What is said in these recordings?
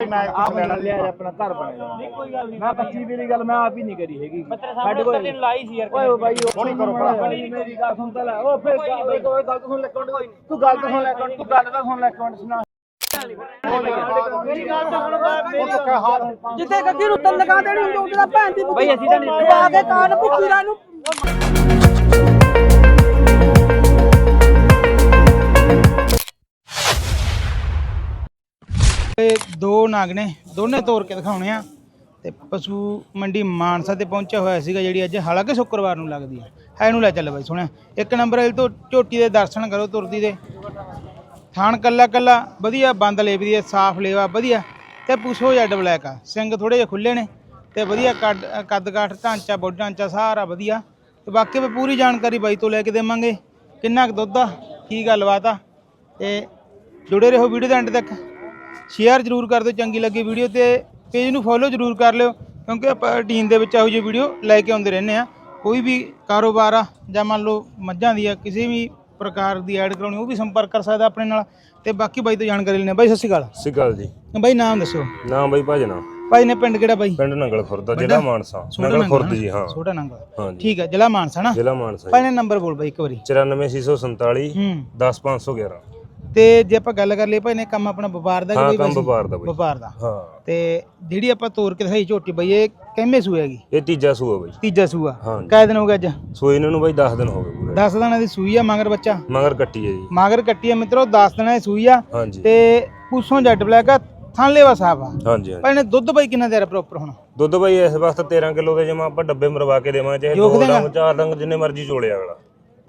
ਮੈਂ ਆਪ ਲੈਣਾ ਲਿਆ ਆਪਣਾ ਘਰ ਬਣਾਇਆ ਨਹੀਂ ਕੋਈ ਗੱਲ ਨਹੀਂ। ਮੈਂ ਕੱਚੀ ਮੇਰੀ ਗੱਲ ਮੈਂ ਆਪ ਹੀ ਨਹੀਂ ਕਰੀ ਹੈਗੀ। ਸਾਡੇ ਕੋਲ ਤੈਨੂੰ ਲਾਈ ਸੀ ਯਾਰ ਓਏ ਬਾਈ ਉਹ ਹੁਣੀ ਕਰੋ। ਮੇਰੀ ਗੱਲ ਸੁਣ ਤਾਂ ਲੈ। ਉਹ ਫਿਰ ਗੱਲ ਕੋਈ ਗੱਲ ਸੁਣ ਲੈ ਕੌਣ ਤੂੰ ਗੱਲ ਤਾਂ ਸੁਣ ਲੈ ਕੌਣ ਤੂੰ ਗੱਲ ਤਾਂ ਸੁਣ ਲੈ ਕੌਣ ਸੁਣਾ। ਮੇਰੀ ਗੱਲ ਤਾਂ ਸੁਣ ਹਾਲ ਜਿੱਥੇ ਗੱਡੀ ਨੂੰ ਤਲ ਲਗਾ ਦੇਣੀ ਹੁੰਦੀ ਉਹਦੇ ਦਾ ਭੈਣ ਦੀ ਬਈ ਅਸੀਂ ਤਾਂ ਨਹੀਂ- ਪਾ ਕੇ ਕਾਨ ਪੁੱਛੀਰਾ ਨੂੰ। ਦੋ ਨਾਗ ਨੇ, ਦੋਨੇ ਤੋਰ ਕੇ ਦਿਖਾਉਣੇ ਆ। ਤੇ ਪਸ਼ੂ ਮੰਡੀ ਮਾਨਸਾ ਤੇ ਪਹੁੰਚਿਆ ਹੋਇਆ ਸੀਗਾ ਜਿਹੜੀ ਅੱਜ, ਹਾਲਾਂਕਿ ਸ਼ੁੱਕਰਵਾਰ ਨੂੰ ਲੱਗਦੀ ਹੈ ਹੈ ਇਹਨੂੰ ਲੈ ਚੱਲ ਬਾਈ, ਸੁਣਿਆ? ਇੱਕ ਨੰਬਰ ਇਹ ਤੋਂ ਝੋਟੀ ਦੇ ਦਰਸ਼ਨ ਕਰੋ, ਤੁਰਦੀ ਦੇ। ਥਾਣ ਕੱਲਾ ਕੱਲਾ, ਵਧੀਆ ਬੰਦ ਲੇਵਦੀ ਹੈ ਸਾਫ਼ ਲੇਵਾ, ਵਧੀਆ। ਤੇ ਪੁੱਛੋ ਜੱਡ ਬਲੈਕ ਆ, ਸਿੰਘ ਥੋੜੇ ਜਿਹਾ ਖੁੱਲੇ ਨੇ, ਤੇ ਵਧੀਆ ਕੱਦ ਕੱਦ ਕਾਠ, ਢਾਂਚਾ ਬੋਡ ਢਾਂਚਾ, ਸਾਰਾ ਵਧੀਆ। ਤੇ ਬਾਕੀ ਵੀ ਪੂਰੀ ਜਾਣਕਾਰੀ ਬਾਈ ਤੋਂ ਲੈ ਕੇ ਦੇਵਾਂਗੇ। ਕਿੰਨਾ ਕੁ ਦੁੱਧ ਆ, ਕੀ ਗੱਲਬਾਤ ਆ, ਤੇ ਜੁੜੇ ਰਹੋ ਵੀਡੀਓ ਦੇ ਐਂਡ ਤੱਕ। ਸ਼ੇਅਰ ਜ਼ਰੂਰ ਕਰ ਦਿਓ ਚੰਗੀ ਲੱਗੀ ਵੀਡੀਓ ਤੇ ਪੇਜ ਨੂੰ ਫੋਲੋ ਜ਼ਰੂਰ ਕਰ ਲਿਓ ਕਿਉਂਕਿ ਆਪਾਂ ਟੀਮ ਦੇ ਵਿੱਚ ਇਹੋ ਜਿਹੀ ਵੀਡੀਓ ਲੈ ਕੇ ਆਉਂਦੇ ਰਹਿੰਦੇ ਆ ਕੋਈ ਵੀ ਕਾਰੋਬਾਰ ਆ ਜਾਂ ਮੰਨ ਲਓ ਮੱਝਾਂ ਦੀ ਆ ਕਿਸੇ ਵੀ ਪ੍ਰਕਾਰ ਦੀ ਐਡ ਕਰਾਉਣੀ ਉਹ ਵੀ ਸੰਪਰਕ ਕਰ ਸਕਦਾ ਆਪਣੇ ਨਾਲ। ਤੇ ਬਾਕੀ ਬਾਈ ਤੋਂ ਜਾਣਕਾਰੀ ਲੈਣੇ ਬਾਈ ਸਤਿ ਸ਼੍ਰੀ ਅਕਾਲ। ਅਕਾਲ ਜੀ। ਬਾਈ ਨਾਮ ਦੱਸੋ। ਨਾਮ ਬਈ ਭਾਜਨਾ ਭਾਈ ਨੇ ਪਿੰਡ ਕਿਹੜਾ ਬਾਈ? ਪਿੰਡ ਨੰਗਲ ਖੁਰਦ ਜ਼ਿਲ੍ਹਾ ਮਾਨਸਾ ਨੰਗਲ ਖੁਰਦ ਜੀ ਹਾਂ। ਛੋਟਾ ਨੰਗਲ। ਹਾਂਜੀ। ਠੀਕ ਹੈ ਜ਼ਿਲ੍ਹਾ ਮਾਨਸਾ ਨਾ? ਜ਼ਿਲ੍ਹਾ ਮਾਨਸਾ ਭਾਈ ਨੇ ਨੰਬਰ ਬੋਲ ਬਾਈ ਇੱਕ ਵਾਰੀ। 94647 ਹੂੰ। 10511 ਤੇ ਜੇ ਆਪਾਂ ਗੱਲ ਕਰ ਲਈਏ ਭਾਈ ਨੇ ਕੰਮ ਆਪਣਾ ਵਪਾਰ ਦਾ ਹਾਂ ਕੰਮ? ਵਪਾਰ ਦਾ ਬਈ। ਵਪਾਰ ਦਾ। ਹਾਂ। ਤੇ ਜਿਹੜੀ ਆਪਾਂ ਤੋਰ ਕੇ ਦਿਖਾਈ ਝੋਟੀ ਬਈ ਇਹ ਕਿੰਮੇ ਸੂਏ ਹੈਗੀ? ਇਹ ਤੀਜਾ ਸੂਆ ਬਈ। ਤੀਜਾ ਸੂਆ। ਹਾਂਜੀ। ਕਾਇ ਦਿਨ ਹੋ ਗਿਆ ਅੱਜ? ਸੂਏ ਇਹਨਾਂ ਨੂੰ ਬਈ 10 ਦਿਨ ਹੋ ਗਏ ਪੂਰੇ। 10 ਦਿਨਾਂ ਦੀ ਸੂਈ ਆ ਮਗਰ ਬੱਚਾ? ਮਗਰ ਕੱਟੀ ਹੈ ਜੀ। ਮਗਰ ਕੱਟੀ ਆ ਮਿੱਤਰੋ 10 ਦਿਨਾਂ ਦੀ ਸੂਈ ਆ। ਹਾਂਜੀ। ਤੇ ਪੂਸੋਂ ਜੱਟ ਬਲੈਕ ਆ ਥਣ ਲੈਵਾ ਸਾਹਿਬ ਆ। ਹਾਂਜੀ ਹਾਂਜੀ। ਪਰ ਇਹਨੇ ਦੁੱਧ ਬਈ ਕਿੰਨਾ ਦੇ ਰਿਹਾ ਪ੍ਰੋਪਰ ਹੁਣ? ਦੁੱਧ ਬਈ ਇਸ ਵਕਤ 13 ਕਿਲੋ ਦੇ ਜਮਾ ਆਪਾਂ ਡੱਬੇ ਮਰਵਾ ਕੇ ਦੇਵਾਂ ਚਾਹੇ ਜੋਖ ਦੋ ਦੇਗਾ? ਡੰਗ ਚਾਰ ਡੰਗ ਜਿੰਨੇ ਮਰਜ਼ੀ ਚੋਲੇ ਅਗਲਾ।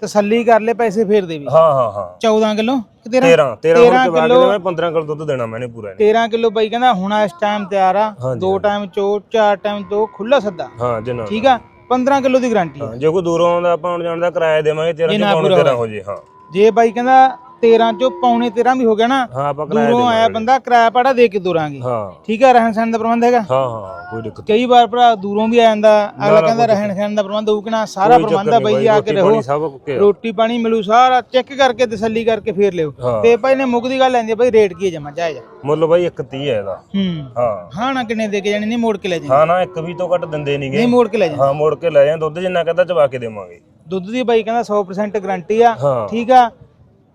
ਤਸੱਲੀ ਕਰ ਲੈ ਪੈਸੇ ਫੇਰ ਦੇ ਵੀ। ਹਾਂ ਹਾਂ ਹਾਂ। 14 ਕਿਲੋ? ਕਿ 13 13 13 ਹੁਣ 13 ਚਵਾ ਕੇ ਕਿਲੋ ਦੇਵਾਂ 15 ਕਿਲੋ ਦੁੱਧ ਦੇਣਾ ਮੈਨੇ ਪੂਰਾ ਇਹਨੇ। 13 ਕਿਲੋ ਬਈ ਕਹਿੰਦਾ ਹੁਣ ਇਸ ਟਾਈਮ ਤਿਆਰ ਆ। ਦੋ ਟਾਈਮ ਚੋ ਚਾਰ ਟਾਈਮ ਤੋਂ ਖੁੱਲਾ ਸੱਦਾ। ਹਾਂ ਜਿੰਨਾ ਠੀਕ ਆ? 15 ਕਿਲੋ ਦੀ ਗਾਰੰਟੀ ਹਾਂ, ਜੇ ਕੋਈ ਦੂਰੋਂ ਆਉਂਦਾ ਆਪਾਂ ਆਉਣ ਜਾਣ ਦਾ ਕਿਰਾਇਆ ਦੇਵਾਂਗੇ 13 ਜੇ ਚ ਨਾ ਪੌਣੇ ਪੂਰਾ 13 ਹੋ ਜੇ ਹਾਂ। ਜੇ ਬਾਈ ਕਹਿੰਦਾ 13 ਚੋਂ ਪੌਣੇ 13 ਵੀ ਹੋ ਗਿਆ ਨਾ ਹਾਂ ਆਪਾਂ ਕਿਰਾਇਆ ਦੂਰੋਂ ਆਇਆ ਬੰਦਾ ਕਿਰਾਇਆ ਪਾੜਾ ਦੇ ਕੇ ਤੁਰਾਂਗੇ। ਹਾਂ। ਠੀਕ ਆ ਰਹਿਣ ਸਹਿਣ ਦਾ ਪ੍ਰਬੰਧ ਹੈਗਾ? ਹਾਂ ਹਾਂ ਕੋਈ ਦਿੱਕਤ ਕਈ ਵਾਰ ਭਰਾ ਦੂਰੋਂ ਵੀ ਆ ਜਾਂਦਾ ਅਗਲਾ ਕਹਿੰਦਾ ਰਹਿਣ ਸਹਿਣ ਦਾ ਪ੍ਰਬੰਧ ਹੋਊ ਕਿ ਨਾ ਸਾਰਾ ਪ੍ਰਬੰਧ ਆ ਬਈ ਆ ਕੇ ਰਹੋ ਰੋਟੀ ਪਾਣੀ ਮਿਲੂ ਸਾਰਾ ਚੈੱਕ ਕਰਕੇ ਤਸੱਲੀ ਕਰਕੇ ਫੇਰ ਲਿਓ। ਹਾਂ। ਤੇ ਭਾਈ ਨੇ ਮੁੱਕਦੀ ਗੱਲ ਲੈਂਦੀ ਬਈ ਰੇਟ ਕੀ ਹੈ ਜਮਾ ਜਾਇਜ਼ ਮੁੱਲ ਬਾਈ 130 ਹੈ ਇਹਦਾ। ਹੂੰ। ਹਾਂ। ਹਾਂ ਨਾ ਕਿੰਨੇ ਦੇ ਕੇ ਜਾਣੀ ਨਹੀਂ ਮੋੜ ਕੇ ਲੈ ਜਾਣੀ। ਹਾਂ ਨਾ ਇੱਕ ਵੀ ਤੋਂ ਘੱਟ ਦਿੰਦੇ ਨਹੀਂਗੇ ਨਹੀਂ ਮੋੜ ਕੇ ਲੈ ਜਾਣੀ। ਹਾਂ ਮੋੜ ਕੇ ਲੈ ਜਾਂ ਦੁੱਧ ਜਿੰਨਾ ਕਹਿੰਦਾ ਚਵਾ ਕੇ ਦੇਵਾਂਗੇ। ਦੁੱਧ ਦੀ ਬਾਈ ਕਹਿੰਦਾ 100% ਗਾਰੰਟੀ ਆ। ਹਾਂ। ਠੀਕ ਆ।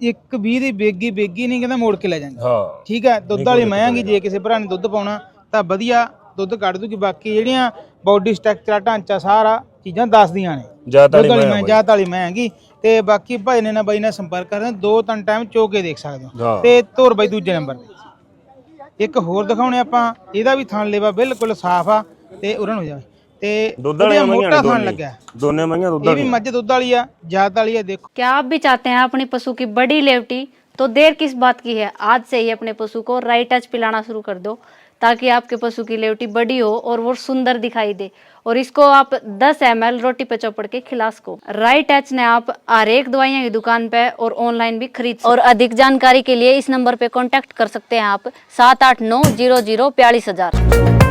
ਇੱਕ 20 ਦੀ ਬੇਗੀ ਬੇਗੀ ਨਹੀਂ ਕਹਿੰਦਾ ਮੋੜ ਕੇ ਲੈ ਜਾਣੀ ਹਾਂ। ਠੀਕ ਹੈ ਦੁੱਧ ਵਾਲੀ ਮਹਾਂਗੀ ਜੇ ਕਿਸੇ ਭਰਾ ਨੇ ਦੁੱਧ ਪਾਉਣਾ ਤਾਂ ਵਧੀਆ ਦੁੱਧ ਕੱਢ ਦੂਗੀ। ਬਾਕੀ ਜਿਹੜੀਆਂ ਬਾਡੀ ਸਟਰਕਚਰ ਢਾਂਚਾ ਸਾਰਾ ਚੀਜ਼ਾਂ ਦੱਸਦੀਆਂ ਨੇ। ਜਾਤ ਵਾਲੀ ਮੈਂ ਜਾਤ ਵਾਲੀ ਮਹਾਂਗੀ ਤੇ ਬਾਕੀ ਭਾਈ ਨੇ ਨਾ ਬਾਈ ਨਾਲ ਸੰਪਰਕ ਕਰਦੇ ਦੋ ਤਿੰਨ ਟਾਈਮ ਚੋ ਕੇ ਦੇਖ ਸਕਦੇ ਹੋ। ਹਾਂ। ਤੇ ਧੁਰ ਬਾਈ ਦੂਜੇ ਨੰਬਰ ਤੇ। ਇੱਕ ਹੋਰ ਦਿਖਾਉਣੇ ਆਪਾਂ ਇਹਦਾ ਵੀ ਥਣ ਲੇਵਾ ਬਿਲਕੁਲ ਸਾਫ਼ ਆ ਤੇ ਉਰਨ ਹੋ ਜਾਵੇ ਤੇ ਦੁੱਧ ਵਧੀਆ ਵਾਲੀਆਂ ਮਈਆਂ ਮੋਟਾ ਨੇ ਥਣ ਦੋਨੇ ਲੱਗਿਆ ਦੋਨੇ ਮਈਆਂ ਦੁੱਧ ਇਹ ਵੀ ਵਾਲੀਆਂ ਮੱਝ ਦੁੱਧ ਵਾਲੀ ਆ ਜਾਤ ਵਾਲੀ ਆ ਦੇਖੋ क्या आप भी चाहते हैं अपने पशु की बड़ी लेवटी तो देर किस बात की है आज से ही अपने पशु को राइट टच पिलाना शुरू कर दो ताकि आपके पशु की लेवटी बड़ी हो और वो सुंदर दिखाई दे और इसको आप 10 एम रोटी पे चौपड़ के खिला सको राइट टच ने आप हर एक दवाइयाँ की दुकान पे और ऑनलाइन भी खरीद सकते। और अधिक जानकारी के लिए इस नंबर पे कांटेक्ट कर सकते हैं आप सात आठ नौ जीरो जीरो बयालीस हजार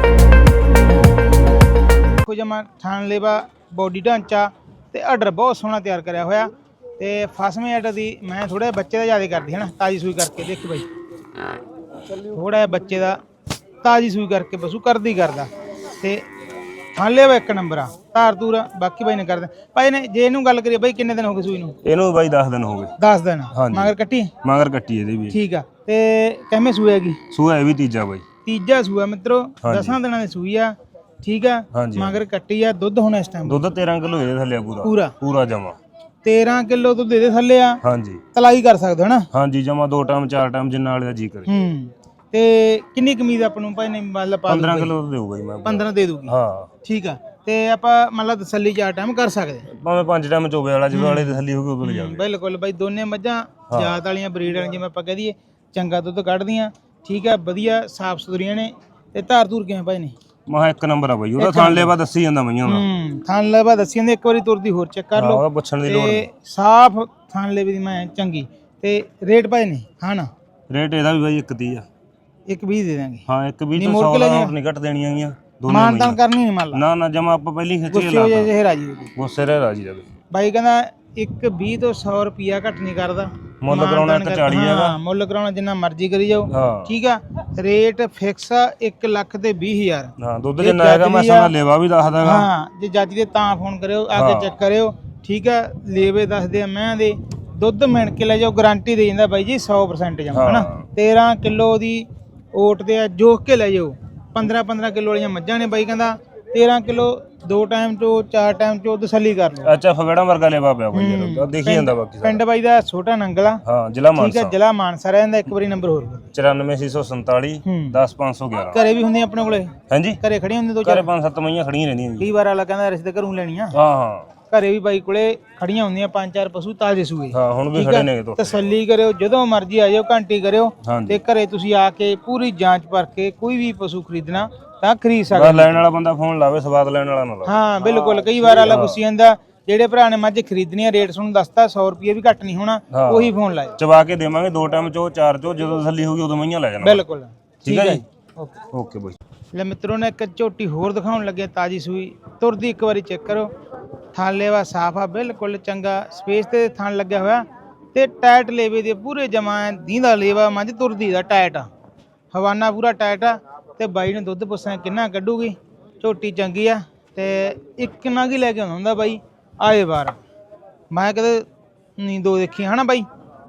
ਦੇਖੋ ਜਮਾ ਥਣ ਲੇਵਾ ਬੋਡੀ ਢਾਂਚਾ ਤੇ ਆਰਡਰ ਬਹੁਤ ਸੋਹਣਾ ਤਿਆਰ ਕਰਿਆ ਹੋਇਆ ਤੇ ਫਸਵੇਂ ਆਰਡਰ ਦੀ ਮੈਂ ਥੋੜਾ ਬੱਚੇ ਦਾ ਜ਼ਿਆਦਾ ਕਰਦੀ ਹੈ ਨਾ ਤਾਜੀ ਸੂਈ ਕਰਕੇ ਦੇਖ ਬਾਈ। ਥੋੜਾ ਜਿਹਾ ਬੱਚੇ ਦਾ ਤਾਜੀ ਸੂਈ ਕਰਕੇ ਪਸ਼ੂ ਕਰਦੀ ਕਰਦਾ ਤੇ ਥਣ ਲੇਵਾ ਇੱਕ ਨੰਬਰ ਆ ਧਾਰ ਤੂਰ ਬਾਕੀ ਬਾਈ ਨੇ ਕਰਦੇ। ਭਾਈ ਨੇ ਜੇ ਇਹਨੂੰ ਗੱਲ ਕਰੀਏ ਬਾਈ ਕਿੰਨੇ ਦਿਨ ਹੋ ਗਏ ਸੂਈ ਨੂੰ? ਇਹਨੂੰ ਬਾਈ 10 ਦਿਨ ਹੋ ਗਏ। 10 ਦਿਨ। ਮਗਰ ਕੱਟੀ ਮਗਰ ਕੱਟੀ ਇਹਦੀ ਵੀ। ਠੀਕ ਆ। ਤੇ ਕਿਵੇਂ ਸੂਈ ਹੈਗੀ? ਸੂਆ ਇਹ ਵੀ ਤੀਜਾ ਬਾਈ। ਤੀਜਾ ਸੂਆ ਮਿੱਤਰੋ ਹਾਂਜੀ। 10 ਦਿਨਾਂ ਦੀ ਸੂਈ ਆ। ਠੀਕ ਆ? ਹਾਂਜੀ। ਮਗਰ ਕੱਟੀ ਆ ਦੁੱਧ ਹੁਣ ਇਸ ਟਾਈਮ ਦੁੱਧ 13 ਕਿਲੋ ਇਹਦੇ ਥੱਲੇ ਆ ਪੂਰਾ। ਪੂਰਾ? ਪੂਰਾ ਜਮਾ। 13 ਕਿਲੋ ਦੁੱਧ ਇਹਦੇ ਥੱਲੇ ਆ? ਹਾਂਜੀ। ਤਲਾਈ ਕਰ ਸਕਦੇ ਹੋ ਨਾ? ਹਾਂਜੀ ਜਮਾ ਦੋ ਟਾਈਮ ਚਾਰ ਟਾਈਮ ਜਿੰਨਾ ਵਾਲੇ ਦਾ ਜੀ ਕਰੇ। ਹੂੰ। ਤੇ ਕਿੰਨੀ ਕਮੀਜ਼ ਆਪਾਂ ਨੂੰ? ਭਾਈ ਨੇ ਮਤਲਬ ਪਾ 15 ਕਿਲੋ ਦੁੱਧ ਦੇਊ ਬਾਈ ਮੈਂ 15 ਦੇ ਦੂਗੀ ਹਾਂ। ਠੀਕ ਆ। ਤੇ ਆਪਾਂ ਮਤਲਬ ਤਸੱਲੀ ਚਾਰ ਟਾਈਮ ਕਰ ਸਕਦੇ ਹਾਂ। ਭਾਵੇਂ ਪੰਜ ਟਾਈਮ ਚੋਵੇ ਵਾਲਾ ਜਦੋਂ ਵਾਲੇ ਦੀ ਥੱਲੀ ਹੋਊਗੀ ਉਦੋਂ ਲੈ ਜਾਵੇ ਬਿਲਕੁਲ ਬਾਈ ਦੋਨੇ ਮੱਝਾਂ ਜਾਤ ਵਾਲੀਆਂ ਬਰੀਡ ਵਾਲੀਆਂ ਜਿਵੇਂ ਆਪਾਂ ਕਹਿ ਦਈਏ ਚੰਗਾ ਦੁੱਧ ਕੱਢਦੀਆਂ। ਠੀਕ ਆ ਵਧੀਆ ਸਾਫ਼ ਸੁਥਰੀਆਂ ਨੇ। ਤੇ ਧਾਰ ਧੂਰ ਕਿਵੇਂ ਭਾਈ ਨੇ? ਮਹਾ ਇੱਕ ਨੰਬਰ ਆ ਬਾਈ ਉਹਦਾ ਥਾਂ ਲੈਵਾ ਦੱਸੀ ਜਾਂਦਾ ਮਈਆਂ ਦਾ ਹੂੰ ਥਣ ਲੈਵਾ ਦੱਸੀ ਜਾਂਦੇ ਇੱਕ ਵਾਰੀ ਤੁਰਦੀ ਹੋਰ ਚੈੱਕ ਕਰ ਹਾਂ ਲਓ। ਉਹਦਾ ਪੁੱਛਣ ਦੀ ਲੋੜ ਤੇ ਸਾਫ਼ ਥਣ ਲੈਵੇ ਦੀ ਮੈਂ ਚੰਗੀ। ਤੇ ਰੇਟ ਭਾਈ ਨੇ ਹਾਂ ਨਾ? ਰੇਟ ਇਹਦਾ ਵੀ ਬਾਈ 130 ਆ। ਇੱਕ 20 ਦੇ ਦਾਂਗੇ ਹਾਂ ਇੱਕ 20 ਨਹੀਂ, ਤੋਂ ਮੋੜ 100 ਕੇ ਲੈ ਦਾ ਜਾ। ਨੋਟ ਨਹੀਂ ਘੱਟ ਦੇਣੀਆਂ ਗੀਆਂ ਦੋਨੇ ਮਾਨਤਾਨ। ਕਰਨੀ ਨਹੀਂ ਮੰਨ ਲਾ। ਨਾ ਨਾ ਜਮਾ ਆਪਾਂ ਪਹਿਲੀ ਖਿੱਚੀ ਗੁੱਸੇ ਹੋ ਲਾ ਜੇ ਜੇ ਰਾਜੀ ਹੋ ਗੁੱਸੇ ਰਹਿ ਰਾਜੀ ਜਾਵੇ ਬਾਈ ਕਹਿੰਦਾ ਇੱਕ 20 ਤੋਂ 100 ਰੁਪਿਆ ਘੱਟ ਨਹੀਂ ਕਰਦਾ। ਮੁੱਲ ਕਰਾਉਣਾ ਇੱਕ 40 ਹਾਂ, ਹੈਗਾ। ਮੁੱਲ ਕਰਾਉਣਾ ਜਿੰਨਾ ਮਰਜ਼ੀ ਕਰੀ ਜਾਓ। ਹਾਂ। ਠੀਕ ਆ? ਰੇਟ ਫਿਕਸ ਆ 1 ਲੱਖ ਤੇ 20 ਹਜ਼ਾਰ। ਹਾਂ ਦੁੱਧ ਇਹ ਜਿੰਨਾ ਹੈਗਾ ਮੈਂ ਜੱਜ ਦੀ ਆ। ਸਾਡਾ ਲੇਵਾ ਵੀ ਦੱਸਦਾਗਾ ਹਾਂ ਜੇ ਜੱਜ ਦੇ ਤਾਂ ਫੋਨ ਕਰਿਓ ਆ ਕੇ। ਚੈੱਕ ਕਰਿਓ। ਠੀਕ ਆ? ਲੇਵੇ ਦੱਸਦੇ ਆ ਮੈਂ ਦੇ। ਦੁੱਧ ਮਿਣ ਕੇ ਲੈ ਜਾਓ ਗਾਰੰਟੀ ਦੇ ਜਾਂਦਾ ਬਾਈ ਜੀ 100% ਜਮਾ ਹਨਾ? ਹਾਂ। 13 ਕਿਲੋ ਦੀ ਓਟ ਤੇ ਆ ਜੋਖ ਕੇ ਲੈ ਜਾਓ। 15 15 ਕਿਲੋ ਵਾਲੀਆਂ ਮੱਝਾਂ ਨੇ ਬਾਈ ਕਹਿੰਦਾ। 13 ਕਿਲੋ ਦੋ ਟਾਈਮ ਚੋ ਚਾਰ ਟਾਈਮ ਚੋ ਤਸੱਲੀ ਕਰ ਲਓ। ਅੱਛਾ ਫਗੜਾ ਵਰਗਾ ਲੇਵਾ ਪਿਆ ਕੋਈ ਯਾਰ ਦੇਖੀ ਜਾਂਦਾ ਬਾਕੀ ਸਾਰਾ। ਪਿੰਡ ਬਾਈ ਦਾ ਛੋਟਾ ਨੰਗਲਾ। ਹਾਂ ਜ਼ਿਲ੍ਹਾ ਠੀਕ ਆ ਮਾਨਸਾ। ਜ਼ਿਲ੍ਹਾ ਮਾਨਸਾ ਰਹਿੰਦਾ ਇੱਕ ਵਾਰੀ ਨੰਬਰ ਹੋਰ ਬੋਲੋ। 94647 ਹੂੰ। 10511 ਘਰੇ ਵੀ ਹੁੰਦੇ ਆਪਣੇ ਕੋਲੇ? ਹਾਂਜੀ। ਘਰੇ ਖੜੀ ਹੁੰਦੇ ਦੋ ਘਰੇ ਚਾਰ ਪੰਜ ਸੱਤ ਮਈਆਂ ਖੜੀਆਂ ਰਹਿੰਦੀਆਂ ਜੀ। ਕਈ ਵਾਰ ਆਲਾ ਕਹਿੰਦਾ ਰਿਸ਼ਤੇ ਘਰੋਂ ਲੈਣੀਆਂ। ਹਾਂ ਹਾਂ। ਘਰੇ ਵੀ ਬਾਈ ਕੋਲੇ ਖੜੀਆਂ ਹੁੰਦੀਆਂ ਪੰਜ ਚਾਰ ਪਸ਼ੂ ਤਾਜ਼ੇ ਸੂਏ। ਹਾਂ ਹੁਣ ਵੀ ਠੀਕ ਖੜੇ? ਨੇ ਤੋਂ ਤਸੱਲੀ ਕਰਿਓ ਜਦੋਂ ਮਰਜ਼ੀ ਆ ਜਾਓ ਘੰਟੀ ਕਰਿਓ। ਤੇ ਘਰੇ ਤੁਸੀਂ ਆ ਕੇ ਪੂਰੀ ਜਾਂਚ ਪਰਖ ਕੇ ਕੋਈ ਵੀ ਪਸ਼ੂ ਖਰੀਦਣਾ ਤਾਂ ਖਰੀਦ ਬਸ ਸਕਦੇ ਲੈਣ ਵਾਲਾ ਬੰਦਾ ਫੋਨ ਲਾਵੇ ਸਵਾਦ ਲੈਣ ਵਾਲਾ ਨਾ ਲਾਵੇ। ਹਾਂ ਬਿਲਕੁਲ ਕਈ ਵਾਰ ਆਲਾ ਪੁੱਛੀ ਜਾਂਦਾ ਜਿਹੜੇ ਭਰਾ ਨੇ ਮੱਝ ਖਰੀਦਣੀ ਆ ਰੇਟ ਤੁਹਾਨੂੰ ਦੱਸਤਾ 100 ਰੁਪਏ ਵੀ ਘੱਟ ਨਹੀਂ ਹੋਣਾ ਹਾਂ। ਉਹੀ ਫੋਨ ਲਾਇਓ ਚਵਾ ਕੇ ਦੇਵਾਂਗੇ ਦੋ ਟਾਈਮ ਚੋ ਚਾਰ ਚੋ ਜਦੋਂ ਤਸੱਲੀ ਹੋਊਗੀ ਉਦੋਂ ਮਈਆਂ ਲੈ ਜਾਣਾ। ਬਿਲਕੁਲ ਠੀਕ ਹੈ ਜੀ? ਓਕੇ। Okay bye. ਲੈ ਮਿੱਤਰੋ ਨੇ ਇੱਕ ਝੋਟੀ ਹੋਰ ਦਿਖਾਉਣ ਲੱਗੇ ਤਾਜੀ ਸੂਈ। ਤੁਰਦੀ ਇੱਕ ਵਾਰੀ ਚੈੱਕ ਕਰੋ। ਥਣ ਲੇਵਾ ਸਾਫ਼ ਆ ਬਿਲਕੁਲ ਚੰਗਾ ਸਪੇਸ ਤੇ ਥਣ ਲੱਗਿਆ ਹੋਇਆ। ਤੇ ਟਾਇਟ ਲੇਵੇ ਦੇ ਪੂਰੇ ਜਮਾ ਦੀਂਦਾ ਲੇਵਾ ਮੱਝ ਤੁਰਦੀ ਦਾ ਟਾਇਟ ਆ। ਹਵਾਨਾ ਪੂਰਾ ਟਾਇਟ ਆ। ਤੇ ਬਾਈ ਨੇ ਦੁੱਧ ਪੁੱਛਿਆ ਕਿੰਨਾ ਕੱਢੂਗੀ? ਝੋਟੀ ਚੰਗੀ ਆ ਤੇ ਇੱਕ ਨਾ ਕੀ ਲੈ ਕੇ ਆਉਂਦਾ ਹੁੰਦਾ ਬਾਈ? ਆਏ ਵਾਰ। ਮੈਂ ਕਦੇ ਨਹੀਂ ਦੋ ਦੇਖੀ ਹਨਾ ਬਾਈ?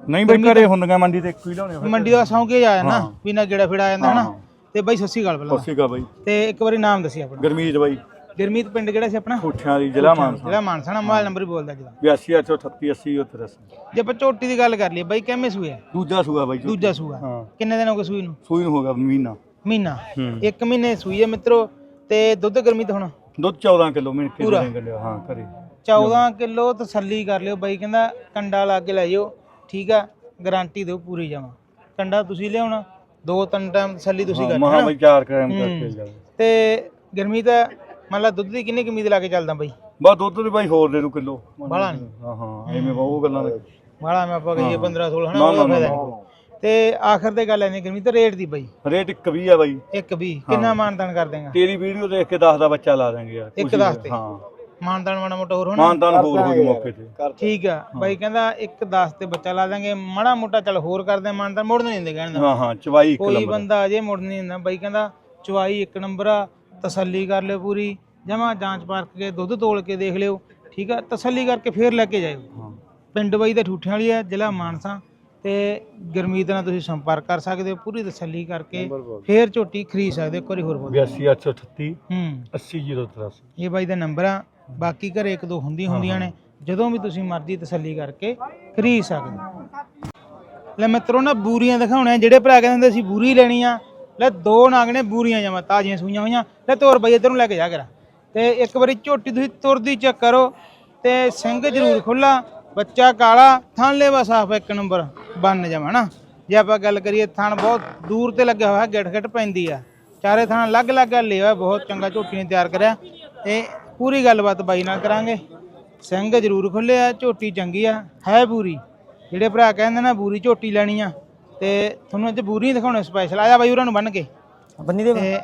ਨਹੀਂ ਬਈ ਘਰੇ ਹੁੰਦੀਆਂ ਮੰਡੀ ਤੇ ਇੱਕੋ ਹੀ ਲਿਆਉਣੇ ਮੰਡੀ ਦਾ ਸੌਂ ਕੇ ਆ ਜਾਂਦਾ ਵੀ ਨਾ ਗੇੜਾ ਫਿੜਾ ਆ ਜਾਂਦਾ ਹਨਾ ਤੇ ਬਾਈ ਸੱਸੀ ਗੱਲ ਪਹਿਲਾਂ। ਸਸੀਗਾ ਬਈ। ਤੇ ਇੱਕ ਵਾਰੀ ਨਾਮ ਦੱਸੀ ਆਪਣਾ। ਗਰਮੀਤ ਬਾਈ। ਗੁਰਮੀਤ ਪਿੰਡ ਕਿਹੜਾ ਸੀ ਆਪਣਾ? ਕੋਠਿਆਂ ਦੀ ਜ਼ਿਲ੍ਹਾ ਮਾਨਸਾ। ਜਿਹੜਾ ਮਾਨਸਾ ਨਾ ਮੋਬਾਈਲ ਨੰਬਰ ਹੀ ਬੋਲਦਾ ਜਿਹਦਾ 8238 80 83 ਜੇ ਆਪਾਂ ਝੋਟੀ ਦੀ ਗੱਲ ਕਰ ਲਈਏ ਬਾਈ ਕਿਵੇਂ ਸੂਏ ਆ? ਦੂਜਾ ਸੂਆ ਬਾਈ ਦੂਜਾ ਸੂਆ। ਹਾਂ। ਕਿੰਨੇ ਦਿਨ ਹੋ ਗਏ ਸੂਈ ਨੂੰ? ਸੂਈ ਨੂੰ ਹੋ ਗਿਆ ਮਹੀਨਾ। ਮਹੀਨਾ। ਹੂੰ। ਇੱਕ ਮਹੀਨੇ ਸੂਈ ਹੈ ਮਿੱਤਰੋ ਤੇ ਦੁੱਧ ਗੁਰਮੀਤ ਹੁਣ? ਦੁੱਧ 14 ਕਿਲੋ ਮਿੰਟ ਕੇ ਪੂਰਾ। ਹਾਂ ਘਰੇ। 14 ਕਿਲੋ ਤਸੱਲੀ ਕਰ ਲਿਓ ਬਾਈ ਕਹਿੰਦਾ ਕੰਡਾ ਲਾ ਕੇ ਲੈ ਜਾਓ ਠੀਕ ਆ ਗਾਰੰਟੀ ਦਿਓ ਪੂਰੀ ਜਮਾ। ਕੰਡਾ ਤੁਸੀਂ ਲਿਆਉਣਾ ਦੋ ਤਿੰਨ ਟਾਈਮ ਤਸੱਲੀ ਤੁਸੀਂ ਕਰਨੀ ਮਹਾ ਹੈ ਬਈ 4 ਗ੍ਰਾਮ ਹੂੰ। ਕਰਕੇ ਜਾਵੇ ਤੇ ਗੁਰਮੀਤ ਮੰਨ ਲਾ ਦੁੱਧ ਦੀ ਕਿੰਨੀ ਕਮੀਦ ਲਾ ਕੇ ਚੱਲਦਾ ਬਾਈ? ਬਸ ਦੁੱਧ ਦੀ ਬਾਈ ਹੋਰ ਦੇ ਦੂ ਕਿਲੋ। ਬਾਹਲਾ ਨੀ। ਹਾਂ ਹਾਂ ਐਵੇਂ ਬਾ ਉਹ ਗੱਲਾਂ ਦੇ। ਮੈਂ ਆਪਾਂ ਕਹੀਏ 15 16 ਹਨਾ ਨਾ, ਉਹਦਾ ਨਾ, ਫਾਇਦਾ। ਨਾ। ਤੇ ਆਖਰ ਤੇ ਗੱਲ ਐ ਗੁਰਮੀਤ ਰੇਟ ਦੀ ਬਾਈ। ਰੇਟ ਇੱਕ ਵੀ ਆ ਬਾਈ। ਇੱਕ ਵੀ ਕਿੰਨਾ ਮਾਨਦਾਨ ਕਰ ਦੇਗਾ? ਤੇਰੀ ਵੀਡੀਓ ਦੇਖ ਕੇ 10 ਦਾ ਬੱਚਾ ਲਾ ਦਾਂਗੇ ਯਾਰ ਇੱਕ ਦਸ। ਤੇ। ਹਾਂ। ਮਾਨਦਾਨ ਮਾੜਾ ਮੋਟਾ ਹੋਰ ਹੋਣਾ? ਮਾਨਤਾਨ ਹੋਰ ਹੋ ਜੂ ਮੌਕੇ ਤੇ। ਠੀਕ ਆ ਬਾਈ ਕਹਿੰਦਾ ਇੱਕ 10 ਤੇ ਬੱਚਾ ਲਾ ਦਾਂਗੇ ਮਾੜਾ ਮੋਟਾ ਚੱਲ ਹੋਰ ਕਰਦੇ ਮਾਨਦਾਨ ਮੁੜ ਨਹੀਂ ਦਿੰਦੇ ਕਹਿੰਦਾ ਹਾਂ ਹਾਂ ਚਵਾਈ ਇੱਕ ਕੋਈ ਨੰਬਰ। ਬੰਦਾ ਅਜੇ ਮੁੜ ਨਹੀਂ ਦਿੰਦਾ ਬਾਈ ਕਹਿੰਦਾ ਚੁਆਈ ਇੱਕ ਨੰਬਰ ਆ ਤਸੱਲੀ ਕਰ ਲਿਓ ਪੂਰੀ ਜਮਾ ਜਾਂਚ ਪਰਖ ਕੇ ਦੁੱਧ ਤੋਲ ਕੇ ਦੇਖ ਲਿਓ ਠੀਕ ਆ ਤਸੱਲੀ ਕਰਕੇ ਫੇਰ ਲੈ ਕੇ ਜਾਇਓ। ਹਾਂ। ਪਿੰਡ ਬਾਈ ਦਾ ਠੂਠਿਆਂ ਵਾਲੀ ਆ ਜ਼ਿਲ੍ਹਾ ਮਾਨਸਾ ਤੇ ਗਰਮੀਤ ਨਾਲ ਤੁਸੀਂ ਸੰਪਰਕ ਕਰ ਸਕਦੇ ਹੋ ਪੂਰੀ ਤਸੱਲੀ ਕਰਕੇ ਫੇਰ ਝੋਟੀ ਖਰੀਦ ਸਕਦੇ ਹੋ ਇੱਕ ਵਾਰੀ ਹੋਰ ਬੋਲ 82838 ਹੂੰ। 80083 ਇਹ ਬਾਈ ਦਾ ਨੰਬਰ ਆ ਬਾਕੀ ਘਰੇ ਇੱਕ ਦੋ ਹੁੰਦੀ ਹੁੰਦੀਆਂ ਨੇ ਜਦੋਂ ਵੀ ਤੁਸੀਂ ਮਰਜ਼ੀ ਤਸੱਲੀ ਕਰਕੇ ਖਰੀਦ ਸਕਦੇ ਹੋ। ਲੈ ਮਿੱਤਰੋ ਨਾ ਬੂਰੀਆਂ ਦਿਖਾਉਣੇ ਜਿਹੜੇ ਭਰਾ ਕਹਿੰਦੇ ਹੁੰਦੇ ਅਸੀਂ ਬੂਰੀ ਲੈਣੀ ਆ ਲੈ ਦੋ ਨਾਗ ਨੇ ਬੂਰੀਆਂ ਜਮਾ ਤਾਜ਼ੀਆਂ ਸੂਈਆਂ ਹੋਈਆਂ ਲੈ ਤੋਰ ਬਈ ਇੱਧਰ ਨੂੰ ਲੈ ਕੇ ਜਾ ਕਰਾ। ਤੇ ਇੱਕ ਵਾਰੀ ਝੋਟੀ ਤੁਸੀਂ ਤੁਰਦੀ ਚੈੱਕ ਕਰੋ ਤੇ ਸਿੰਘ ਜ਼ਰੂਰ ਖੁੱਲਾ ਬੱਚਾ ਕਾਲਾ ਥਣ ਲੈਵਾ ਸਾਫ਼ ਇੱਕ ਨੰਬਰ। ਬੰਨ ਜਮਾ ਨਾ ਜੇ ਆਪਾਂ ਗੱਲ ਕਰੀਏ ਥਣ ਬਹੁਤ ਦੂਰ ਤੇ ਲੱਗਿਆ ਹੋਇਆ ਗਿੱਟ ਗਿੱਟ ਪੈਂਦੀ ਆ। ਚਾਰੇ ਥਣ ਅਲੱਗ ਅਲੱਗ ਲੈਵਾ ਬਹੁਤ ਚੰਗਾ ਝੋਟੀ ਨੇ ਤਿਆਰ ਕਰਿਆ। ਤੇ ਪੂਰੀ ਗੱਲਬਾਤ ਬਾਈ ਨਾਲ ਕਰਾਂਗੇ। ਸਿੰਘ ਜ਼ਰੂਰ ਖੁੱਲਿਆ ਝੋਟੀ ਚੰਗੀ ਆ ਹੈ ਪੂਰੀ ਜਿਹੜੇ ਭਰਾ ਕਹਿੰਦੇ ਨਾ ਬੂਰੀ ਝੋਟੀ ਲੈਣੀ ਆ ਤੇ ਤੁਹਾਨੂੰ ਅੱਜ ਬੂਰੀ ਦਿਖਾਉਣੇ ਸਪੈਸ਼ਲ ਆਇਆ ਬਾਈ ਉਹਨਾਂ ਨੂੰ ਬੰਨ ਕੇ। ਬੰਨੀ ਦੇ ਤੇ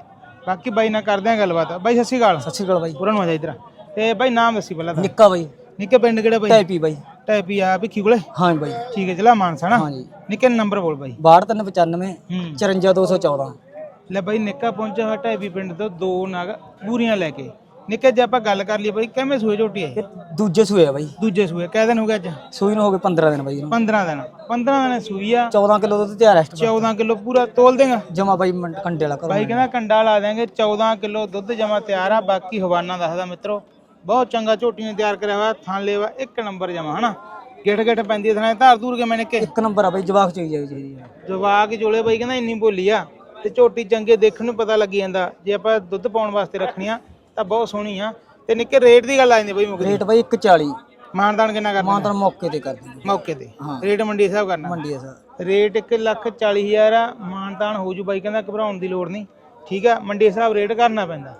ਬਾਕੀ ਬਾਈ ਨਾਲ ਕਰਦੇ ਆ ਗੱਲਬਾਤ। ਬਾਈ ਸਤਿ ਸ਼੍ਰੀ ਅਕਾਲ। ਸਤਿ ਸ਼੍ਰੀ ਅਕਾਲ ਬਾਈ। ਉਹਨਾਂ ਨੂੰ ਆ ਜਾ ਇਧਰ। ਤੇ ਬਾਈ ਨਾਮ ਦੱਸੀ ਪਹਿਲਾਂ ਤਾਂ। ਨਿੱਕਾ ਬਾਈ। ਨਿੱਕੇ ਪਿੰਡ ਕਿਹੜਾ ਬਾਈ? ਟੈਪੀ ਬਾਈ। ਟੈਪੀ ਆ ਭਿੱਖੀ ਕੋਲੇ? ਹਾਂ ਬਾਈ। ਠੀਕ ਹੈ ਜ਼ਿਲ੍ਹਾ ਮਾਨਸਾ ਨਾ? ਹਾਂਜੀ। ਨਿੱਕੇ ਨੰਬਰ ਬੋਲ ਬਾਈ। 6295 ਹੂੰ। 54214 ਲੈ ਬਾਈ ਨਿੱਕਾ ਪਹੁੰਚਿਆ ਹੋਇਆ ਟੈਪੀ ਪਿੰਡ ਤੋਂ ਦੋ ਨਗ ਬੂਰੀਆਂ ਲੈ ਕੇ। ਨਿੱਕੇ ਜੇ ਆਪਾਂ ਗੱਲ ਕਰ ਲਈਏ ਬਾਈ ਕਿਵੇਂ ਸੂਏ ਝੋਟੀ ਹੈ ਦੂਜੇ ਸੂਏ ਆ ਬਾਈ। ਦੂਜੇ ਸੂਏ ਕਿਹ ਦਿਨ ਹੋ ਗਏ ਅੱਜ? ਸੂਈ ਨੂੰ ਹੋ ਗਏ 15 ਦਿਨ ਬਾਈ ਇਹਨੂੰ। 15 ਦਿਨ। 15 ਦਿਨ ਸੂਈ ਆ। 14 ਕਿਲੋ ਦੁੱਧ ਤਿਆਰ ਰੈਸਟ 14 ਕਿਲੋ ਪੂਰਾ ਤੋਲ ਦੇਗਾ? ਜਮਾ ਬਾਈ ਕੰਡੇ ਵਾਲਾ ਬਾਈ ਕਰੋ ਕਹਿੰਦਾ ਕੰਡਾ ਲਾ ਦੇਾਂਗੇ 14 ਕਿਲੋ ਦੁੱਧ ਜਮਾ ਤਿਆਰ ਆ ਬਾਕੀ ਹਵਾਨਾ ਦੱਸਦਾ ਮਿੱਤਰੋ। ਬਹੁਤ ਚੰਗਾ ਝੋਟੀ ਨੇ ਤਿਆਰ ਕਰਿਆ ਹੋਇਆ ਥਾਂ ਲੇਵਾ ਇੱਕ ਨੰਬਰ ਜਮਾ ਹਨਾ? ਗਿੱਠ ਗਿੱਠ ਪੈਂਦੀ ਹੈ ਥਾਂ ਧਾਰ ਧੂਰ ਕੇ ਮੈਨੇ ਕਿ ਇੱਕ ਨੰਬਰ ਆ ਬਾਈ ਜਵਾਕ ਚਾਹੀਦੀ ਹੈ ਜੀ ਜਵਾਕ ਜੋਲੇ ਬਾਈ ਕਹਿੰਦਾ ਇੰਨੀ ਬੋਲੀ ਆ ਤੇ ਝੋਟੀ ਚੰਗੇ ਦੇਖਣ ਨੂੰ ਪਤਾ ਲੱਗੀ ਜਾਂਦਾ ਜੇ ਆਪਾਂ ਦੁੱਧ ਪਾਉਣ ਵਾਸਤੇ ਰੱਖਣੀ ਆ ਤਾਂ ਬਹੁਤ ਸੋਹਣੀ ਆ। ਤੇ ਨਿੱਕੇ ਰੇਟ ਦੀ ਗੱਲ ਆ ਜਾਂਦੀ ਬਾਈ ਮੁਕਰੀ ਰੇਟ ਬਾਈ 140 ਮਾਨਦਾਨ ਕਿੰਨਾ ਕਰਨਾ? ਮਾਂ ਤਾਂ ਮੌਕੇ ਤੇ ਕਰ ਦਿੰਦੇ ਮੌਕੇ ਤੇ। ਰੇਟ ਮੰਡੀ ਹਿਸਾਬ ਕਰਨਾ। ਮੰਡੀ ਸਰ ਰੇਟ 1 ਲੱਖ 40 ਹਜ਼ਾਰ ਆ ਮਾਨਤਾਨ ਹੋ ਜੂ ਬਾਈ ਕਹਿੰਦਾ ਘਬਰਾਉਣ ਦੀ ਲੋੜ ਨਹੀਂ। ਠੀਕ ਆ ਮੰਡੀ ਹਿਸਾਬ ਰੇਟ ਕਰਨਾ ਪੈਂਦਾ।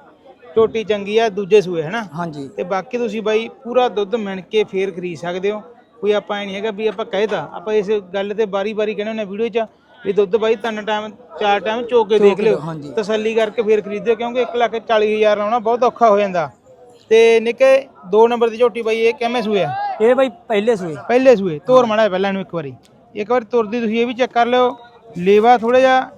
ਝੋਟੀ ਚੰਗੀ ਆ ਦੂਜੇ ਸੂਏ ਹਨਾ ਹਾਂਜੀ। ਤੇ ਬਾਕੀ ਤੁਸੀਂ ਬਾਈ ਪੂਰਾ ਦੁੱਧ ਮਿਣ ਕੇ ਫੇਰ ਖਰੀਦ ਸਕਦੇ ਹੋ। ਕੋਈ ਆਪਾਂ ਐ ਨਹੀਂ ਹੈਗਾ ਵੀ ਆਪਾਂ ਕਹਿਦਾ ਆਪਾਂ ਇਸ ਗੱਲ ਤੇ ਬਾਰੀ-ਬਾਰੀ ਕਹਿੰਦੇ ਹੁੰਦੇ ਵੀਡੀਓ 'ਚ ਵੀ ਦੁੱਧ ਬਾਈ ਤਿੰਨ ਟਾਈਮ ਚਾਰ ਟਾਈਮ ਚੋਕ ਕੇ ਦੇਖ ਲਿਓ। ਤਸੱਲੀ ਕਰਕੇ ਫੇਰ ਖਰੀਦਿਓ ਕਿਉਂਕਿ 1 ਲੱਖ 40 ਹਜ਼ਾਰ ਲਾਉਣਾ ਬਹੁਤ ਔਖਾ ਹੋ ਜਾਂਦਾ। ਤੇ ਨਿੱਕੇ ਦੋ ਨੰਬਰ ਦੀ ਝੋਟੀ ਬਾਈ ਇਹ ਕਿਵੇਂ ਸੂਏ ਆ? ਇਹ ਬਾਈ ਪਹਿਲੇ ਸੂਏ। ਪਹਿਲੇ ਸੂਏ ਤੋਰ ਮਾੜਾ ਪਹਿਲਾਂ ਨੂੰ ਇੱਕ ਵਾਰੀ। ਇੱਕ ਵਾਰੀ ਤੁਰਦੀ ਤੁਸੀਂ ਇਹ ਵੀ ਚੈੱਕ ਕਰ ਲਿਓ। ਲੇਵਾ ਥੋੜਾ ਜਿਹਾ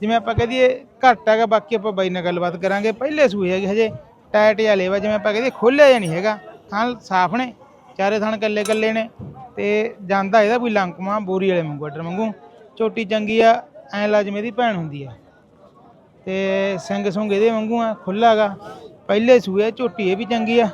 ਜਿਵੇਂ ਆਪਾਂ ਕਹਿ ਦਈਏ ਘੱਟ ਹੈਗਾ ਬਾਕੀ ਆਪਾਂ ਬਾਈ ਨਾਲ ਗੱਲਬਾਤ ਕਰਾਂਗੇ। ਪਹਿਲੇ ਸੂਏ ਹੈਗੇ ਹਜੇ ਟਾਇਟ ਜਾਂ ਲੇਵਾ ਜਿਵੇਂ ਆਪਾਂ ਕਹਦੇ ਖੋਲਿਆ ਜਾਂ ਨਹੀਂ ਹੈਗਾ। ਥਣ ਸਾਫ਼ ਨੇ ਚਾਰੇ ਥਣ ਕੱਲੇ ਕੱਲੇ ਨੇ ਤੇ ਜਾਂਦਾ ਇਹਦਾ ਕੋਈ ਲੰਕਮਾ ਬੋਰੀ ਵਾਲੇ ਵਾਂਗੂ ਆਰਡਰ ਵਾਂਗੂ। ਝੋਟੀ ਚੰਗੀ ਆ ਐ ਲਾਜਮੇ ਦੀ ਭੈਣ ਹੁੰਦੀ ਆ। ਤੇ ਸਿੰਘ ਸੁੰਗ ਇਹਦੇ ਵਾਂਗੂ ਆ ਖੁੱਲਾ ਗਾ। ਪਹਿਲੇ ਸੂਏ ਝੋਟੀ ਇਹ ਵੀ ਚੰਗੀ ਆ।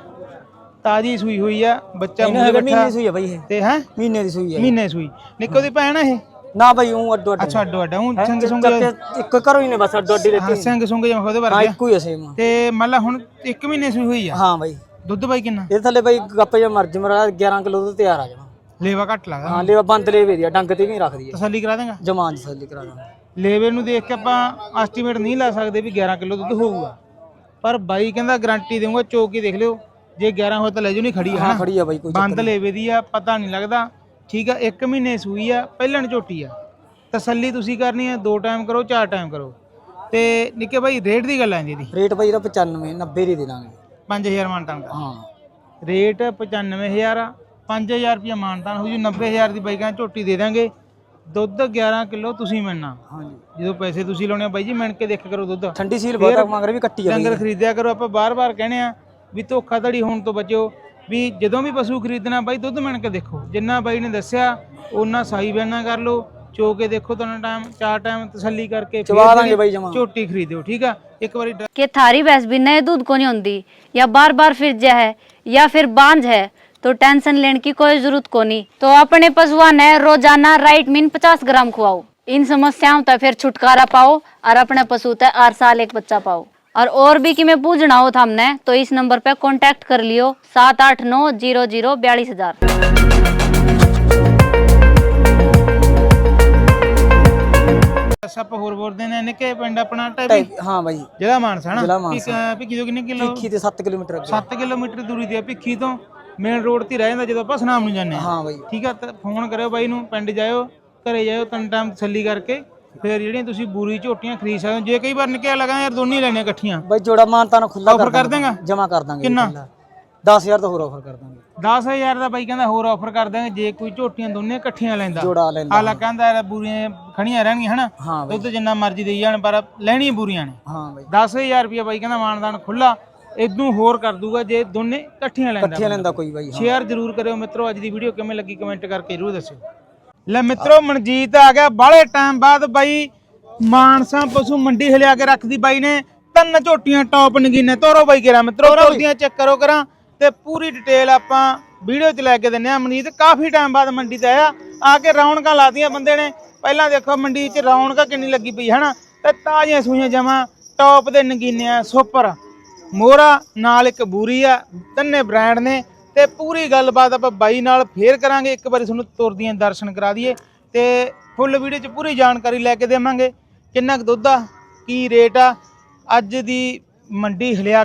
ਤਾਜੀ ਸੂਈ ਹੋਈ ਆ ਬੱਚਾ ਮੂਹਰੇ ਹੈਗਾ ਮਹੀਨੇ ਬੈਠਾ। ਦੀ ਸੂਈ ਆ ਬਾਈ ਇਹ। ਤੇ ਹੈ? ਮਹੀਨੇ ਦੀ ਸੂਈ ਆ ਮਹੀਨੇ ਸੂਈ। ਨਿੱਕੋ ਦੀ ਭੈਣ ਆ ਇਹ। ਨਾ ਬਾਈ ਉਹ ਅੱਡੋ ਅੱਡ ਅੱਛਾ ਅੱਡੋ ਅੱਡਾ ਹੈਂ? ਸਿੰਘ ਸੁੰਗ ਚੱਕੇ ਇੱਕ ਘਰੋਂ ਹੀ ਨੇ ਬਸ ਅੱਡੋ ਅੱਡੀ ਹਾਂ ਲੈਤੀ ਸਿੰਘ ਸੁੰਗ ਜਿਵੇਂ ਉਹਦੇ ਹਾਂ ਵਰਗੇ ਹੀ ਆ ਸੇਮ ਤੇ ਮੰਨ ਲਾ ਹੁਣ 1 ਮਹੀਨੇ ਸੂਈ ਹੋਈ ਆ। ਹਾਂ ਬਾਈ। ਦੁੱਧ ਬਾਈ ਕਿੰਨਾ? ਇਹ ਥੱਲੇ ਬਾਈ ਗੱਪ ਜਿਹਾ ਮਰਜ ਮਰਾ 11 ਕਿਲੋ ਤੋਂ ਤਿਆਰ ਆ ਜਾਣਾ ਲੇਵਾ ਘੱਟ ਲੱਗਦਾ ਹਾਂ ਲੈ ਬੰਦ ਲੈ ਵੇ ਦੀ ਆ, ਡੰਗ ਤੇ ਵੀ ਰੱਖਦੀ ਹੈ ਤਸੱਲੀ ਕਰਾ ਦੇਗਾ? ਜਮਾਨ ਸੱਲੀ ਕਰਾ ਦਾਂਗੇ। ਲੇਵੇ ਨੂੰ ਦੇਖ ਕੇ ਆਪਾਂ ਐਸਟੀਮੇਟ ਨਹੀਂ ਲਾ ਸਕਦੇ ਵੀ 11 ਕਿਲੋ ਦੁੱਧ ਹੋਊਗਾ। ਪਰ ਬਾਈ ਕਹਿੰਦਾ ਗਾਰੰਟੀ ਦੇਊਗਾ ਚੋਕ ਦੇਖ ਲਿਓ। ਜੇ 11 ਹੋਏ ਤਾਂ ਲੈ ਜਾਓ ਨਹੀਂ ਖੜੀ ਆ ਹਾਂ ਹਨਾ? ਖੜੀ ਆ ਬਾਈ ਕੋਈ ਬੰਦ ਲੇਵੇ ਦੀ ਆ ਪਤਾ ਨਹੀਂ ਲੱਗਦਾ। ਠੀਕ ਆ 1 ਮਹੀਨੇ ਸੂਈ ਆ ਪਹਿਲਣ ਝੋਟੀ ਆ। ਤਸੱਲੀ ਤੁਸੀਂ ਕਰਨੀ ਆ ਦੋ ਟਾਈਮ ਕਰੋ ਚਾਰ ਟਾਈਮ ਕਰੋ। ਤੇ ਨਿੱਕੇ ਬਾਈ ਰੇਟ ਦੀ ਗੱਲ ਆਂਦੀ ਇਹਦੀ? ਰੇਟ ਬਾਈ ਇਹਦਾ 95 90 ਦੀ ਦੇ ਦਾਂਗੇ। 5000 ਮਾਨਤਾਨ ਦਾ। ਹਾਂ। ਰੇਟ 95000 ਆ 5000 ਰੁਪਏ ਮਾਨਤਾਨ ਹੋ ਜੂ 90000 ਦੀ ਬਾਈਕਾਂ ਝੋਟੀ ਦੇ ਦਾਂਗੇ। ਦੁੱਧ 11 ਕਿਲੋ ਤੁਸੀਂ ਮਿਲਣਾ। ਹਾਂਜੀ। ਜਦੋਂ ਪੈਸੇ ਤੁਸੀਂ ਲਾਉਣੇ ਆ ਬਾਈ ਜੀ ਮਿਣ ਕੇ ਦੇਖ ਕਰੋ ਦੁੱਧ। ਠੰਡੀ ਸੀਲ ਬਹੁਤ ਆ, ਮਗਰ ਵੀ ਕੱਟੀ ਆ ਬਾਈ ਡੰਗਰ ਖਰੀਦਿਆ ਕਰੋ ਆਪਾਂ ਬਾਰ-ਬਾਰ ਕਹਿੰਦੇ ਆ ਵੀ ਧੋਖਾਧੜੀ ਹੋਣ ਤੋਂ ਬਚੋ ਵੀ ਜਦੋਂ ਵੀ ਪਸ਼ੂ ਖਰੀਦਣਾ ਬਾਈ ਦੁੱਧ ਮਿਣ ਕੇ ਦੇਖੋ ਜਿੰਨਾ ਬਾਈ ਨੇ ਦੱਸਿਆ ਉਹਨਾਂ ਸਾਈ ਬਿਆਨਾ ਕਰ ਲਓ ਚੋ ਕੇ ਦੇਖੋ ਤੁਹਾਨੂੰ ਟਾਈਮ ਚਾਰ ਟਾਈਮ ਤਸੱਲੀ ਕਰਕੇ ਫਿਰ ਚਵਾ ਦਾਂਗੇ ਬਾਈ ਜਮਾ ਝੋਟੀ ਖਰੀਦਿਓ ਠੀਕ ਆ ਇੱਕ ਵਾਰੀ ਡ- कि थारी भैंस भी नए दूध को नहीं होती या बार बार फिर जा है या फिर बांझ है तो टेंशन लेने की कोई जरूरत को नहीं तो अपने पशुआ ने रोजाना राइट मीन 50 ग्राम खुआओ इन समस्याओं तक फिर छुटकारा पाओ और अपने पशु तक हर साल एक बच्चा पाओ और और भी कि मैं पूछना हो था हमने तो इस नंबर पे कांटेक्ट कर लियो सात आठ नौ जीरो जीरो बयालीस हजार ਬਸ ਆਪਾਂ ਹੋਰ ਬੋਲਦੇ ਨੇ ਨਿੱਕੇ ਪਿੰਡ ਆਪਣਾ ਟੈਬੀ ਹਾਂ ਬਾਈ ਜ਼ਿਲ੍ਹਾ ਮਾਨਸਾ ਜ਼ਿਲ੍ਹਾ ਨਾ ਮਾਨਸਾ। ਭਿੱਖੀ ਤੋਂ ਕਿੰਨੇ ਕਿਲੋ ਭਿੱਖੀ ਤੇ 7 ਕਿਲੋਮੀਟਰ ਅੱਗੇ 7 ਕਿਲੋਮੀਟਰ ਦੂਰੀ ਤੇ ਆ ਭਿੱਖੀ ਤੋਂ ਮੇਨ ਰੋਡ ਤੇ ਹੀ ਰਹਿ ਜਾਂਦਾ ਜਦੋਂ ਆਪਾਂ ਸਨਾਮ ਨੂੰ ਜਾਂਦੇ ਆ ਹਾਂ ਬਾਈ ਠੀਕ ਆ ਤਾਂ ਫੋਨ ਕਰਿਓ ਬਾਈ ਨੂੰ ਪਿੰਡ ਜਾਇਓ ਘਰੇ ਜਾਇਓ ਤਿੰਨ ਟਾਈਮ ਤਸੱਲੀ ਕਰਕੇ ਫਿਰ ਜਿਹੜੀਆਂ ਤੁਸੀਂ ਬੂਰੀ ਝੋਟੀਆਂ ਖਰੀਦ ਸਕਦੇ ਹੋ ਜੇ ਕਈ ਵਾਰ ਨਿਕਿਆ ਲਗਾ ਯਾਰ ਦੋਨੇ ਲੈਣੀਆਂ ਇਕੱਠੀਆਂ। ਬਾਈ ਜੋੜਾ ਮਾਨਤਾ ਨੂੰ ਖੁੱਲਾ Offer ਕਰ ਦੇਂਗਾ? ਜਮਾ ਕਰ ਦਾਂਗੇ ਕਿੰਨਾ? 10000 ਤਾਂ ਹੋਰ ਆਫਰ ਕਰ ਦਾਂਗੇ। 10000 ਦਾ ਬਾਈ ਕਹਿੰਦਾ ਹੋਰ ਆਫਰ ਕਰ ਦਾਂਗੇ ਜੇ ਕੋਈ ਝੋਟੀਆਂ ਦੋਨੇ ਇਕੱਠੀਆਂ ਲੈਂਦਾ। ਜੋੜਾ ਲੈਂਦਾ। ਹਾਲਾ ਕਹਿੰਦਾ ਯਾਰ ਬੂਰੀਆਂ ਖਣੀਆਂ ਰਹਿਣਗੀਆਂ ਹਨਾ? ਹਾਂ ਬਾਈ। ਦੁੱਧ ਜਿੰਨਾ ਮਰਜ਼ੀ ਦੇਈ ਜਾਣ ਪਰ ਲੈਣੀਆਂ ਬੂਰੀਆਂ ਨੇ। ਹਾਂ ਬਾਈ। 10000 ਰੁਪਏ ਬਾਈ ਕਹਿੰਦਾ ਮਾਨਦਾਨ ਖੁੱਲਾ ਇਦੋਂ ਹੋਰ ਕਰ ਦੂਗਾ ਜੇ ਦੋਨੇ ਇਕੱਠੀਆਂ ਲੈਂਦਾ ਇਕੱਠੇ ਲੈਂਦਾ ਕੋਈ ਬਾਈ ਹਾਂ। ਸ਼ੇਅਰ ਜ਼ਰੂਰ ਕਰਿਓ ਮਿੱਤਰੋ ਅੱਜ ਦੀ ਵੀਡੀਓ ਕਿਵੇਂ ਲੱਗੀ ਕਮੈਂਟ ਕਰਕੇ ਜ਼ਰੂਰ ਦੱਸਿਓ। ਲੈ ਮਿੱਤਰੋ ਮਨਜੀਤ ਆ ਗਿਆ ਬਾਹਲੇ ਟਾਈਮ ਬਾਅਦ ਬਾਈ ਮਾਨਸਾ ਪਸ਼ੂ ਮੰਡੀ ਹਿਲਿਆ ਕੇ ਰੱਖਦੀ ਬਾਈ ਨੇ। ਤਿੰਨ ਝੋਟੀਆਂ ਟੌਪ ਨਗੀਨੇ ਤੋਰੋ ਬਾਈ ਕੇਰਾ ਮਿੱਤਰੋ ਤੋਰਦੀਆਂ ਚੈੱਕ ਕਰੋ ਕਰਾਂ ਤੇ ਪੂਰੀ ਡਿਟੇਲ ਆਪਾਂ ਵੀਡੀਓ 'ਚ ਲੈ ਕੇ ਦਿੰਨੇ ਆ। ਮਨਜੀਤ ਕਾਫੀ ਟਾਈਮ ਬਾਅਦ ਮੰਡੀ ਤੇ ਆਇਆ। ਆ ਕੇ ਰੌਣਕਾਂ ਲਾਤੀਆਂ ਬੰਦੇ ਨੇ। ਪਹਿਲਾਂ ਦੇਖੋ ਮੰਡੀ 'ਚ ਰੌਣਕਾਂ ਕਿੰਨੀ ਲੱਗੀ ਪਈ ਹਨਾ? ਤੇ ਤਾਜ਼ੀਆਂ ਸੂਈਆਂ ਜਮਾ ਟੌਪ ਦੇ ਨਗੀਨੇ ਆ ਸੁਪਰ। ਮੋਹਰਾ ਨਾਲ ਇੱਕ ਬੂਰੀ ਆ ਤਿੰਨੇ ਬ੍ਰਾਂਡ ਨੇ। ਤੇ ਪੂਰੀ ਗੱਲਬਾਤ ਆਪਾਂ ਬਾਈ ਨਾਲ ਫੇਰ ਕਰਾਂਗੇ, ਇੱਕ ਵਾਰੀ ਤੁਹਾਨੂੰ ਤੁਰਦੀਆਂ ਦਰਸ਼ਨ ਕਰਾ ਦਈਏ ਤੇ ਫੁੱਲ ਵੀਡੀਓ 'ਚ ਪੂਰੀ ਜਾਣਕਾਰੀ ਲੈ ਕੇ ਦੇਵਾਂਗੇ। ਕਿੰਨਾ ਕੁ ਦੁੱਧ ਆ, ਕੀ ਰੇਟ ਆ, ਅੱਜ ਦੀ ਮੰਡੀ ਹਲਿਆ